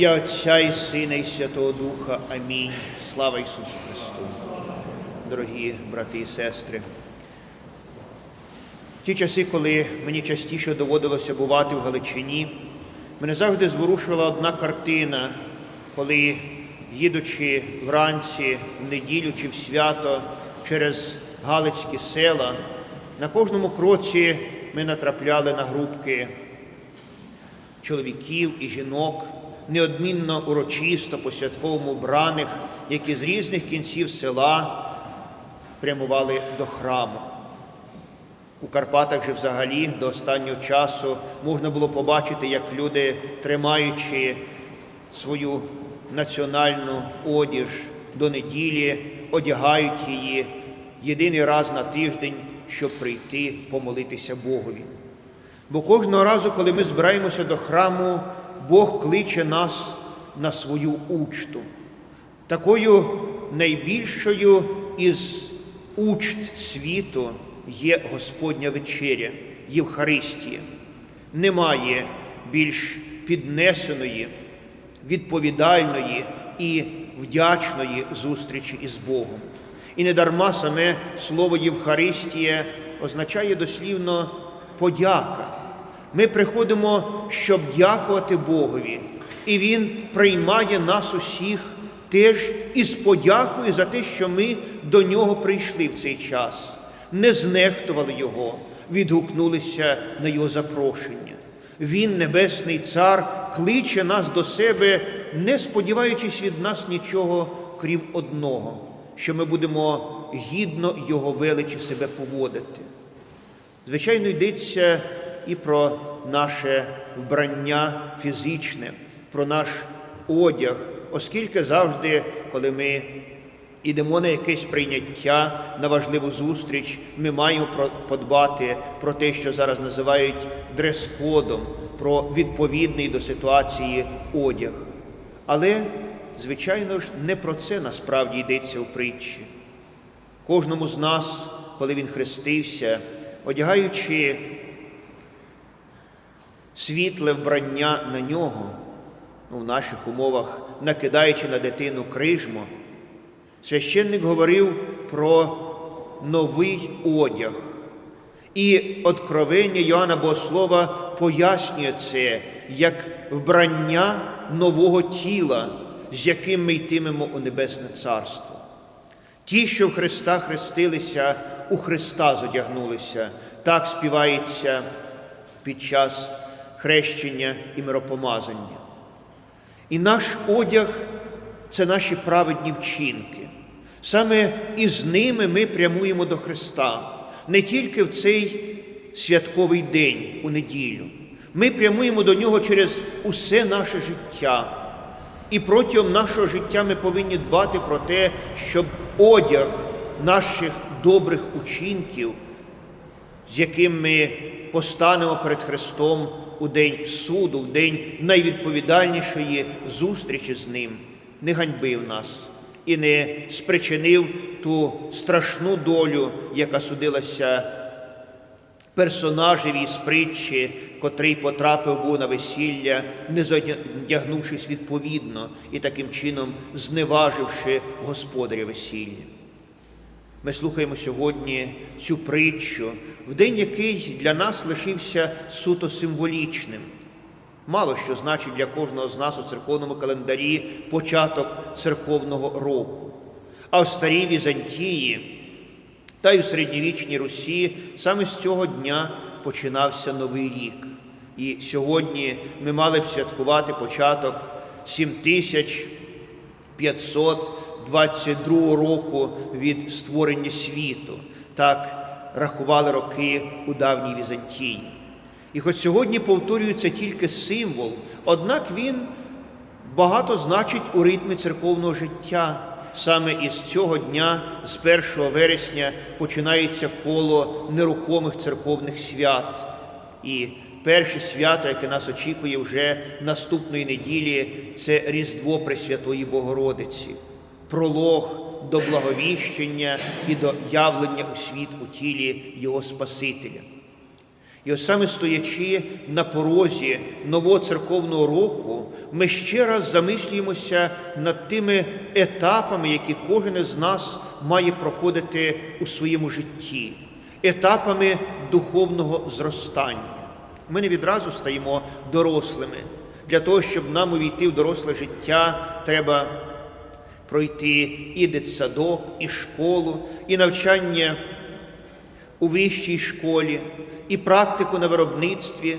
ім'я Отця і Сина, і Святого Духа. Амінь. Слава Ісусу Христу. Дорогі брати і сестри. Ті часи, коли мені частіше доводилося бувати в Галичині, мене завжди зворушувала одна картина, коли, їдучи вранці, в неділю чи в свято через Галицькі села, на кожному кроці ми натрапляли на групки чоловіків і жінок, неодмінно урочисто по святковому браних, які з різних кінців села прямували до храму. У Карпатах же взагалі до останнього часу можна було побачити, як люди, тримаючи свою національну одіж до неділі, одягають її єдиний раз на тиждень, щоб прийти помолитися Богові. Бо кожного разу, коли ми збираємося до храму, Бог кличе нас на свою учту. Такою найбільшою із учт світу є Господня вечеря, Євхаристія. Немає більш піднесеної, відповідальної і вдячної зустрічі із Богом. І недарма саме слово Євхаристія означає дослівно подяка. Ми приходимо, щоб дякувати Богові, і Він приймає нас усіх теж із подякою за те, що ми до нього прийшли в цей час, не знехтували Його, відгукнулися на Його запрошення. Він, Небесний Цар, кличе нас до себе, не сподіваючись від нас нічого, крім одного, що ми будемо гідно Його величі себе поводити. Звичайно, йдеться і про наше вбрання фізичне, про наш одяг, оскільки завжди, коли ми йдемо на якесь прийняття, на важливу зустріч, ми маємо подбати про те, що зараз називають дрес-кодом, про відповідний до ситуації одяг. Але, звичайно ж, не про це насправді йдеться у притчі. Кожному з нас, коли він хрестився, одягаючи світле вбрання на нього, ну, в наших умовах, накидаючи на дитину крижмо, священник говорив про новий одяг. І откровення Йоанна Богослова пояснює це як вбрання нового тіла, з яким ми йтимемо у Небесне Царство. Ті, що в Христа хрестилися, у Христа зодягнулися, так співається під час хрещення і миропомазання. І наш одяг це наші праведні вчинки. Саме із ними ми прямуємо до Христа, не тільки в цей святковий день у неділю. Ми прямуємо до Нього через усе наше життя. І протягом нашого життя ми повинні дбати про те, щоб одяг наших добрих учинків, з яким ми постанемо перед Христом у день суду, в день найвідповідальнішої зустрічі з Ним, не ганьбив нас і не спричинив ту страшну долю, яка судилася персонажеві з притчі, котрий потрапив був на весілля, не задягнувшись відповідно і таким чином зневаживши господаря весілля. Ми слухаємо сьогодні цю притчу, в день який для нас лишився суто символічним. Мало що значить для кожного з нас у церковному календарі початок церковного року. А в старій Візантії та й у середньовічній Русі саме з цього дня починався Новий рік. І сьогодні ми мали б святкувати початок 7522 року від створення світу. Так рахували роки у давній Візантії. І хоч сьогодні повторюється тільки символ, однак він багато значить у ритмі церковного життя. Саме із цього дня, з 1 вересня, починається коло нерухомих церковних свят. І перше свято, яке нас очікує вже наступної неділі, це Різдво Пресвятої Богородиці, пролог до благовіщення і до явлення у світ у тілі Його Спасителя. І ось саме стоячи на порозі нового церковного року, ми ще раз замислюємося над тими етапами, які кожен із нас має проходити у своєму житті, етапами духовного зростання. Ми не відразу стаємо дорослими. Для того, щоб нам увійти в доросле життя, треба пройти і дитсадок, і школу, і навчання у вищій школі, і практику на виробництві.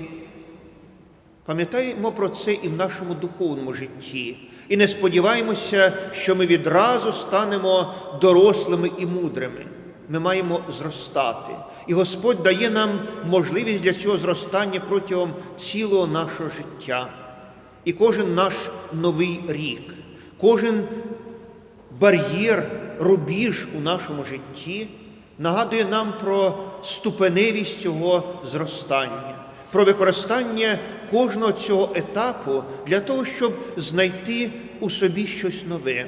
Пам'ятаємо про це і в нашому духовному житті. І не сподіваємося, що ми відразу станемо дорослими і мудрими. Ми маємо зростати. І Господь дає нам можливість для цього зростання протягом цілого нашого життя. І кожен наш новий рік, кожен бар'єр, рубіж у нашому житті нагадує нам про ступеневість цього зростання, про використання кожного цього етапу для того, щоб знайти у собі щось нове,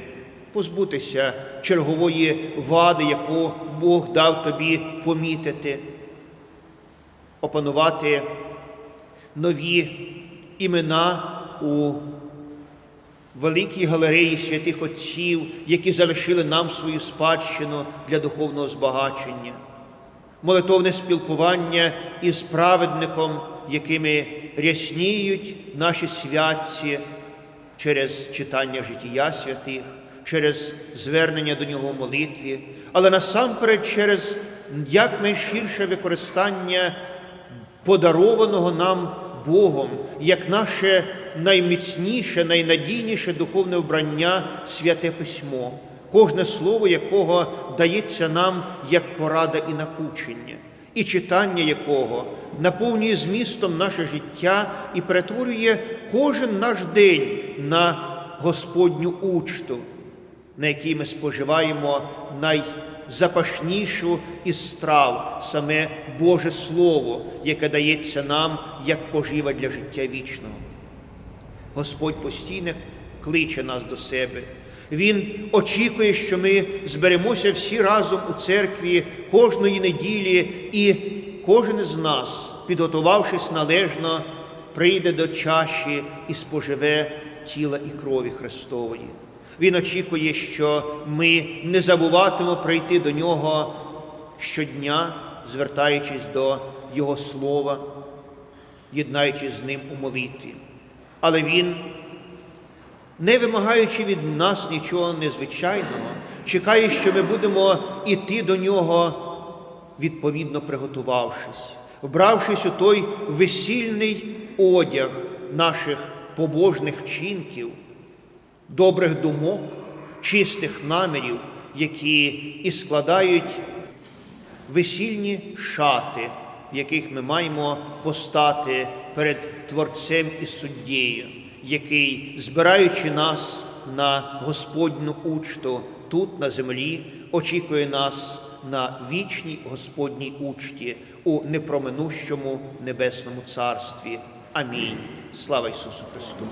позбутися чергової вади, яку Бог дав тобі помітити, опанувати нові імена у великій галереї святих Отців, які залишили нам свою спадщину для духовного збагачення, молитовне спілкування із праведником, якими рясніють наші святці через читання життя святих, через звернення до нього в молитві, але насамперед через якнайширше використання подарованого нам Богом, як наше найміцніше, найнадійніше духовне вбрання святе письмо, кожне слово якого дається нам як порада і напучення, і читання якого наповнює змістом наше життя і перетворює кожен наш день на Господню учту, на якій ми споживаємо найзапашнішу із страв, саме Боже Слово, яке дається нам як пожива для життя вічного. Господь постійно кличе нас до себе. Він очікує, що ми зберемося всі разом у церкві кожної неділі, і кожен з нас, підготувавшись належно, прийде до чаші і споживе тіла і крові Христової. Він очікує, що ми не забуватимемо прийти до Нього щодня, звертаючись до Його Слова, єднаючись з Ним у молитві. Але Він, не вимагаючи від нас нічого незвичайного, чекає, що ми будемо іти до Нього, відповідно приготувавшись, вбравшись у той весільний одяг наших побожних вчинків, добрих думок, чистих намірів, які і складають весільні шати, в яких ми маємо постати перед Творцем і суддєю, який, збираючи нас на Господню учту тут, на землі, очікує нас на вічній Господній учті у непроминущому небесному царстві. Амінь. Слава Ісусу Христу!